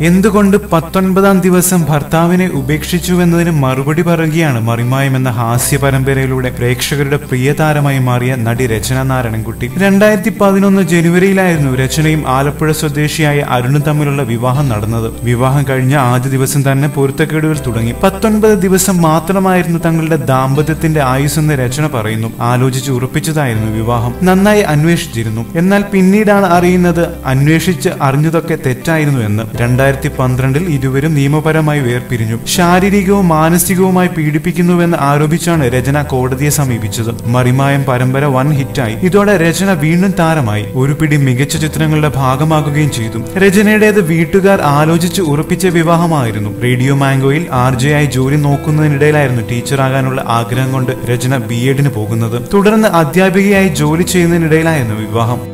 എന്തുകൊണ്ട് പത്തൊൻപതാം ദിവസം ഭർത്താവിനെ ഉപേക്ഷിച്ചുവെന്നതിന് മറുപടി പറയുകയാണ് മറിമായം എന്ന ഹാസ്യ പരമ്പരയിലൂടെ പ്രേക്ഷകരുടെ പ്രിയതാരമായി മാറിയ നടി രചന നാരായണൻകുട്ടി. രണ്ടായിരത്തി പതിനൊന്ന് ജനുവരിയിലായിരുന്നു രചനയും ആലപ്പുഴ സ്വദേശിയായ അരുണും തമ്മിലുള്ള വിവാഹം നടന്നത്. വിവാഹം കഴിഞ്ഞ ആദ്യ ദിവസം തന്നെ പൊരുത്തക്കേടുകൾ തുടങ്ങി. പത്തൊൻപത് ദിവസം മാത്രമായിരുന്നു തങ്ങളുടെ ദാമ്പത്യത്തിന്റെ ആയുസ്സെന്ന് രചന പറയുന്നു. ആലോചിച്ച് ഉറപ്പിച്ചതായിരുന്നു വിവാഹം. നന്നായി അന്വേഷിച്ചിരുന്നു. എന്നാൽ പിന്നീടാണ് അറിയുന്നത് അന്വേഷിച്ച് അറിഞ്ഞതൊക്കെ തെറ്റായിരുന്നു എന്ന്. രണ്ടായിരത്തി പന്ത്രണ്ടിൽ ഇരുവരും നിയമപരമായി വേർപിരിഞ്ഞു. ശാരീരികവും മാനസികവുമായി പീഡിപ്പിക്കുന്നുവെന്ന് ആരോപിച്ചാണ് രചന കോടതിയെ സമീപിച്ചത്. മറിമായം പരമ്പര വൻ ഹിറ്റായി. ഇതോടെ രചന വീണ്ടും താരമായി. ഒരു പിടി മികച്ച ചിത്രങ്ങളുടെ ഭാഗമാകുകയും ചെയ്തു. രചനയുടേത് വീട്ടുകാർ ആലോചിച്ച് ഉറപ്പിച്ച വിവാഹമായിരുന്നു. റേഡിയോ മാംഗോയിൽ ആർ ജെ ആയി ജോലി നോക്കുന്നതിനിടയിലായിരുന്നു ടീച്ചറാകാനുള്ള ആഗ്രഹം കൊണ്ട് രചന ബി എഡിന് പോകുന്നത്. തുടർന്ന് അധ്യാപികയായി ജോലി ചെയ്യുന്നതിനിടയിലായിരുന്നു വിവാഹം.